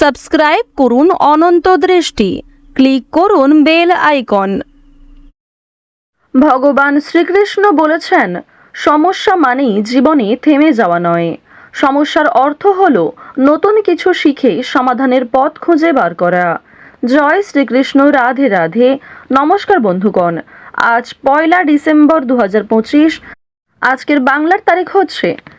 Subscribe করুন অনন্ত দৃষ্টি। Click করুন বেল আইকন। ভগবান শ্রীকৃষ্ণ বলেছেন, সমস্যা মানেই জীবনে থেমে যাওয়া নয়। সমস্যার অর্থ হল নতুন কিছু শিখে সমাধানের পথ খুঁজে বার করা। জয় শ্রীকৃষ্ণ, রাধে রাধে। নমস্কার বন্ধুগণ, আজ পয়লা ডিসেম্বর দু হাজার পঁচিশ। আজকের বাংলার তারিখ হচ্ছে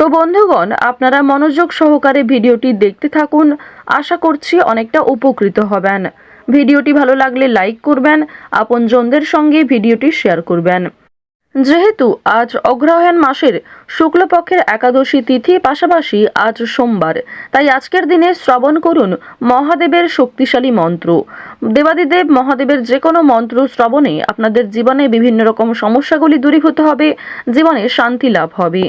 তো বন্ধুগণ, আপনারা মনোযোগ সহকারে ভিডিওটি দেখতে থাকুন। আশা করছি অনেকটা উপকৃত হবেন। ভিডিওটি ভালো লাগলে লাইক করবেন, আপনজনদের সঙ্গে ভিডিওটি শেয়ার করবেন। যেহেতু আজ অগ্রহায়ণ মাসের শুক্লপক্ষের একাদশী তিথি পাশাপাশি আজ সোমবার, তাই আজকের দিনে শ্রবণ করুন মহাদেবের শক্তিশালী মন্ত্র। দেবাদিদেব মহাদেবের যে কোনো মন্ত্র শ্রবণে আপনাদের জীবনে বিভিন্ন রকম সমস্যাগুলি দূরীভূত হবে, জীবনে শান্তি লাভ হবে।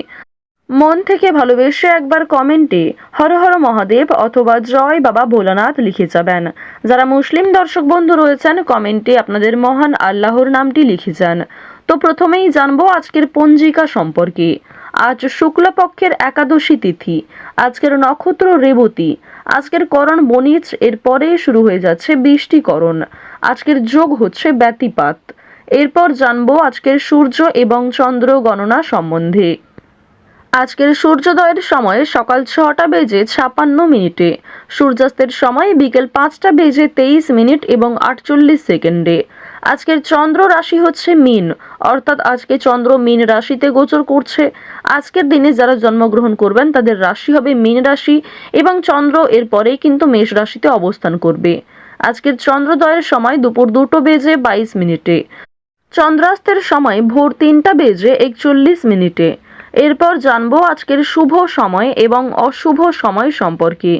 মন থেকে ভালোবেসে একবার কমেন্টে হর হর মহাদেব অথবা জয় বাবা ভোলানাথ লিখে যাবেন। যারা মুসলিম দর্শক বন্ধু রয়েছেন, কমেন্টে আপনাদের মহান আল্লাহর নামটি লিখে যান। তো প্রথমেই জানব আজকের পঞ্জিকা সম্পর্কে। আজ শুক্লপক্ষের একাদশী তিথি, আজকের নক্ষত্র রেবতী, আজকের করণ বনিজ এরপরে শুরু হয়ে যাচ্ছে বৃষ্টিকরণ। আজকের যোগ হচ্ছে ব্যতিপাত। এরপর জানব আজকের সূর্য এবং চন্দ্র গণনা সম্বন্ধে। আজকের সূর্যোদয়ের সময় সকাল ছটা বেজে ছাপান্ন মিনিটে। সূর্যাস্তের সময় বিকেল পাঁচটা বেজে তেইশ মিনিট এবং আটচল্লিশ সেকেন্ডে। আজকের চন্দ্র রাশি হচ্ছে মিন, অর্থাৎ আজকে চন্দ্র মিন রাশিতে গোচর করছে। আজকের দিনে যারা জন্মগ্রহণ করবেন, তাদের রাশি হবে মিন রাশি এবং চন্দ্র এর পরেই কিন্তু মেষ রাশিতে অবস্থান করবে। আজকের চন্দ্রোদয়ের সময় দুপুর দুটো বেজে বাইশ মিনিটে। চন্দ্রাস্তের সময় ভোর তিনটা বেজে একচল্লিশ মিনিটে। এরপর জানব আজকের শুভ সময় এবং অশুভ সময় সম্পর্কে।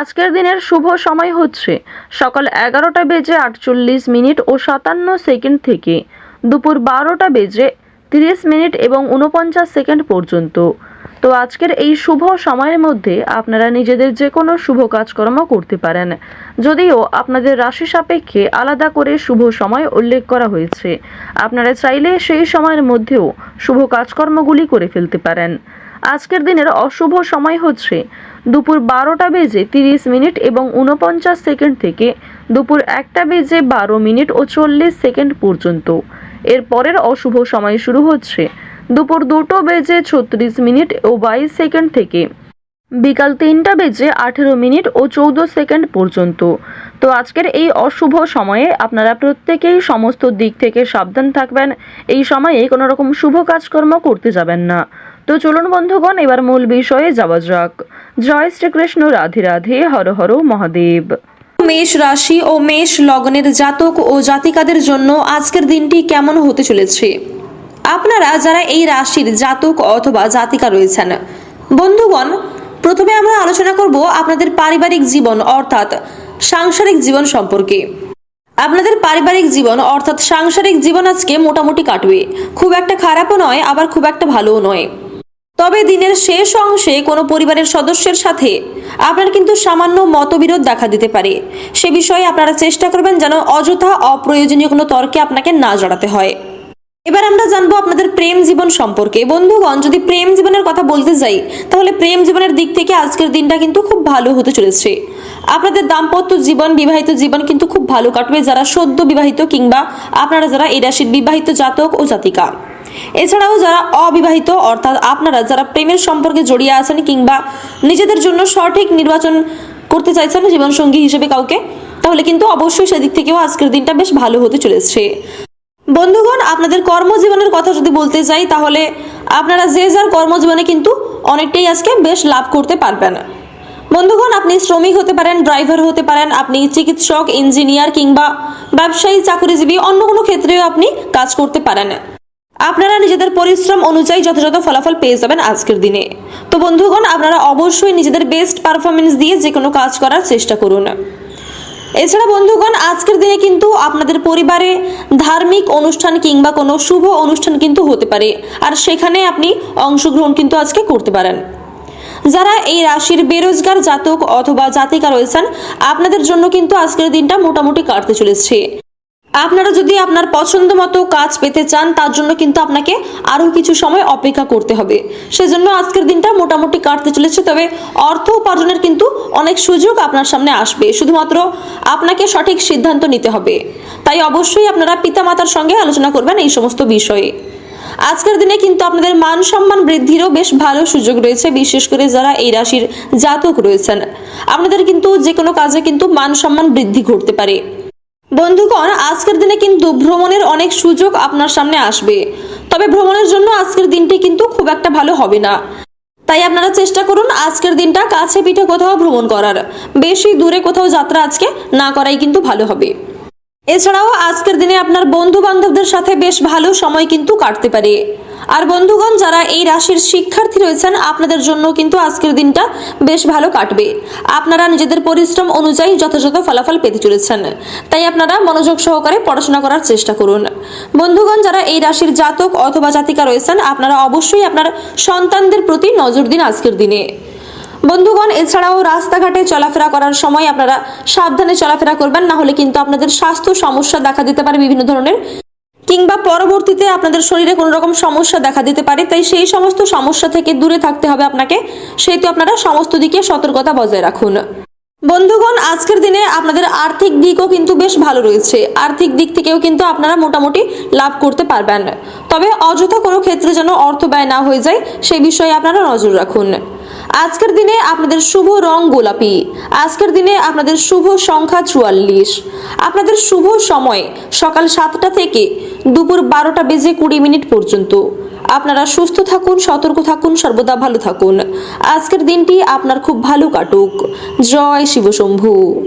আজকের দিনের শুভ সময় হচ্ছে সকাল এগারোটা বেজে আটচল্লিশ মিনিট ও সাতান্ন সেকেন্ড থেকে দুপুর বারোটা বেজে তিরিশ মিনিট এবং উনপঞ্চাশ সেকেন্ড পর্যন্ত। তো আজকের এই শুভ সময়ের মধ্যে আপনারা নিজেদের যে কোনো শুভ কাজকর্ম করতে পারেন। যদিও আপনাদের রাশি সাপেক্ষে আলাদা করে শুভ সময় উল্লেখ করা হয়েছে। আপনারা চাইলে সেই সময়ের মধ্যেও শুভ কাজকর্মগুলি করে ফেলতে পারেন। আজকের দিনের অশুভ সময় হচ্ছে দুপুর বারোটা বেজে তিরিশ মিনিট এবং উনপঞ্চাশ সেকেন্ড থেকে দুপুর একটা বেজে বারো মিনিট ও চল্লিশ সেকেন্ড পর্যন্ত। এর পরের অশুভ সময় শুরু হচ্ছে দুপুর দুটো বেজে ছত্রিশ মিনিট ও বাইশ সেকেন্ড থেকে। বিকাল তিনটা বেজে আঠেরো মিনিট ও চৌদ্দ সেকেন্ড পর্যন্ত। তো আজকের এই অশুভ সময়ে আপনারা প্রত্যেকেই সমস্ত দিক থেকে সাবধান থাকবেন। এই সময়ে কোনো রকম শুভ কাজকর্ম করতে যাবেন না। তো চলুন বন্ধুগণ, এবার মূল বিষয়ে যাওয়া যাক। জয় শ্রীকৃষ্ণ, রাধে রাধে, হর হর মহাদেব। মেষ রাশি ও মেষ লগ্নের জাতক ও জাতিকাদের জন্য আজকের দিনটি কেমন হতে চলেছে? আপনারা যারা এই রাশির জাতক অথবা জাতিকা রয়েছেন, বন্ধুগণ, প্রথমে আমরা আলোচনা করব আপনাদের পারিবারিক জীবন অর্থাৎ সাংসারিক জীবন সম্পর্কে। আপনাদের পারিবারিক জীবন অর্থাৎ সাংসারিক জীবন আজকে মোটামুটি কাটবে। খুব একটা খারাপও নয়, আবার খুব একটা ভালোও নয়। তবে দিনের শেষ অংশে কোনো পরিবারের সদস্যের সাথে আপনার কিন্তু সামান্য মতবিরোধ দেখা দিতে পারে। সে বিষয়ে আপনারা চেষ্টা করবেন যেন অযথা অপ্রয়োজনীয় কোনো তর্কে আপনাকে না জড়াতে হয়। এবার আমরা জানব আপনাদের প্রেম জীবন সম্পর্কে। বন্ধুগণ, যদি প্রেম জীবনের কথা বলতে যাই, তাহলে প্রেম জীবনের দিক থেকে আজকের দিনটা কিন্তু খুব ভালো হতে চলেছে। আপনাদের দাম্পত্য জীবন, বিবাহিত জীবন কিন্তু খুব ভালো কাটবে যারা সদ্য বিবাহিত কিংবা আপনারা যারা এই রাশির বিবাহিত জাতক ও জাতিকা। এছাড়াও যারা অবিবাহিত, অর্থাৎ আপনারা যারা প্রেমের সম্পর্কে জড়িয়ে আছেন কিংবা নিজেদের জন্য সঠিক নির্বাচন করতে চাইছেন জীবনসঙ্গী হিসেবে কাউকে, তাহলে কিন্তু অবশ্যই সেদিক থেকেও আজকের দিনটা বেশ ভালো হতে চলেছে। বন্ধুগণ, আপনাদের কর্মজীবনের কথা যদি বলতে যাই, তাহলে আপনারা যে যার কর্মজীবনে কিন্তু অনেকটাই আজকে বেশ লাভ করতে পারবেন। বন্ধুগণ, আপনি শ্রমিক হতে পারেন, ড্রাইভার হতে পারেন, আপনি চিকিৎসক, ইঞ্জিনিয়ার কিংবা ব্যবসায়ী, চাকরিজীবী অন্য কোনো ক্ষেত্রেও আপনি কাজ করতে পারেন। আপনারা নিজেদের পরিশ্রম অনুযায়ী যথাযথ ফলাফল পেয়ে যাবেন আজকের দিনে। তো বন্ধুগণ, আপনারা অবশ্যই নিজেদের বেস্ট পারফরমেন্স দিয়ে যে কোনো কাজ করার চেষ্টা করুন। এছাড়া বন্ধুগণ, আজকের দিনে কিন্তু আপনাদের পরিবারে ধার্মিক অনুষ্ঠান কিংবা কোনো শুভ অনুষ্ঠান কিন্তু হতে পারে। আর সেখানে আপনি অংশগ্রহণ কিন্তু আজকে করতে পারেন। যারা এই রাশির বেরোজগার জাতক অথবা জাতিকা রয়েছেন, আপনাদের জন্য কিন্তু আজকের দিনটা মোটামুটি কাটতে চলেছে। আপনারা যদি আপনার পছন্দ মতো কাজ পেতে চান, তার জন্য কিন্তু আপনাকে আরও কিছু সময় অপেক্ষা করতে হবে। সেজন্য আজকের দিনটা মোটামুটি কাটতে চলেছে, তবে অর্থ উপার্জনের কিন্তু অনেক সুযোগ আপনার সামনে আসবে। শুধুমাত্র আপনাকে সঠিক সিদ্ধান্ত নিতে হবে। তাই অবশ্যই আপনারা পিতামাতার সঙ্গে আলোচনা করবেন এই সমস্ত বিষয়ে। আজকের দিনে কিন্তু আপনাদের মান সম্মান বৃদ্ধিরও বেশ ভালো সুযোগ রয়েছে, বিশেষ করে যারা এই রাশির জাতক রয়েছেন। আপনাদের কিন্তু যে কোনো কাজে কিন্তু মান সম্মান বৃদ্ধি ঘটতে পারে। বন্ধুগণ, আজকের দিনে কিন্তু ভ্রমণের অনেক সুযোগ আপনার সামনে আসবে। তবে ভ্রমণের জন্য আজকের দিনটি কিন্তু খুব একটা ভালো হবে না। তাই আপনারা চেষ্টা করুন আজকের দিনটা কাছে পিঠে কোথাও ভ্রমণ করার। বেশি দূরে কোথাও যাত্রা আজকে না করাই কিন্তু ভালো হবে। এছাড়াও আজকের দিনে আপনার বন্ধু বান্ধবদের সাথে বেশ ভালো সময় কিন্তু কাটতে পারে। আর বন্ধুগণ, যারা এই রাশির শিক্ষার্থী রয়েছেন, আপনাদের জন্য কিন্তু আজকের দিনটা বেশ ভালো কাটবে। আপনারা নিজেদের পরিশ্রম অনুযায়ী যথাযথ ফলাফল পেতে চলেছেন। তাই আপনারা মনোযোগ সহকারে পড়াশোনা করার চেষ্টা করুন। বন্ধুগণ, যারা এই রাশির জাতক অথবা জাতিকা রয়েছেন, আপনারা অবশ্যই আপনার সন্তানদের প্রতি নজর দিন আজকের দিনে। বন্ধুগণ, এছাড়াও রাস্তাঘাটে চলাফেরা করার সময় আপনারা সাবধানে চলাফেরা করবেন, না হলে কিন্তু আপনাদের স্বাস্থ্য সমস্যা দেখা দিতে পারে বিভিন্ন ধরনের। কিংবা পরবর্তীতে আপনাদের শরীরে কোনো রকম সমস্যা দেখা দিতে পারে, তাই সেই সমস্ত সমস্যা থেকে দূরে থাকতে হবে আপনাকে। সেহেতু আপনারা সমস্ত দিকে সতর্কতা বজায় রাখুন। বন্ধুগণ, আজকের দিনে আপনাদের আর্থিক দিকও কিন্তু বেশ ভালো রয়েছে। আর্থিক দিক থেকেও কিন্তু আপনারা মোটামুটি লাভ করতে পারবেন। তবে অযথা কোনো ক্ষেত্রে যেন অর্থ ব্যয় না হয়ে যায় সেই বিষয়ে আপনারা নজর রাখুন। আজকের দিনে আপনাদের শুভ রং গোলাপি। আজকের দিনে আপনাদের শুভ সংখ্যা চুয়াল্লিশ। আপনাদের শুভ সময় সকাল সাতটা থেকে দুপুর বারোটা বেজে কুড়ি মিনিট পর্যন্ত। আপনারা সুস্থ থাকুন, সতর্ক থাকুন, সর্বদা ভালো থাকুন। আজকের দিনটি আপনার খুব ভালো কাটুক। জয় শিবশম্ভু।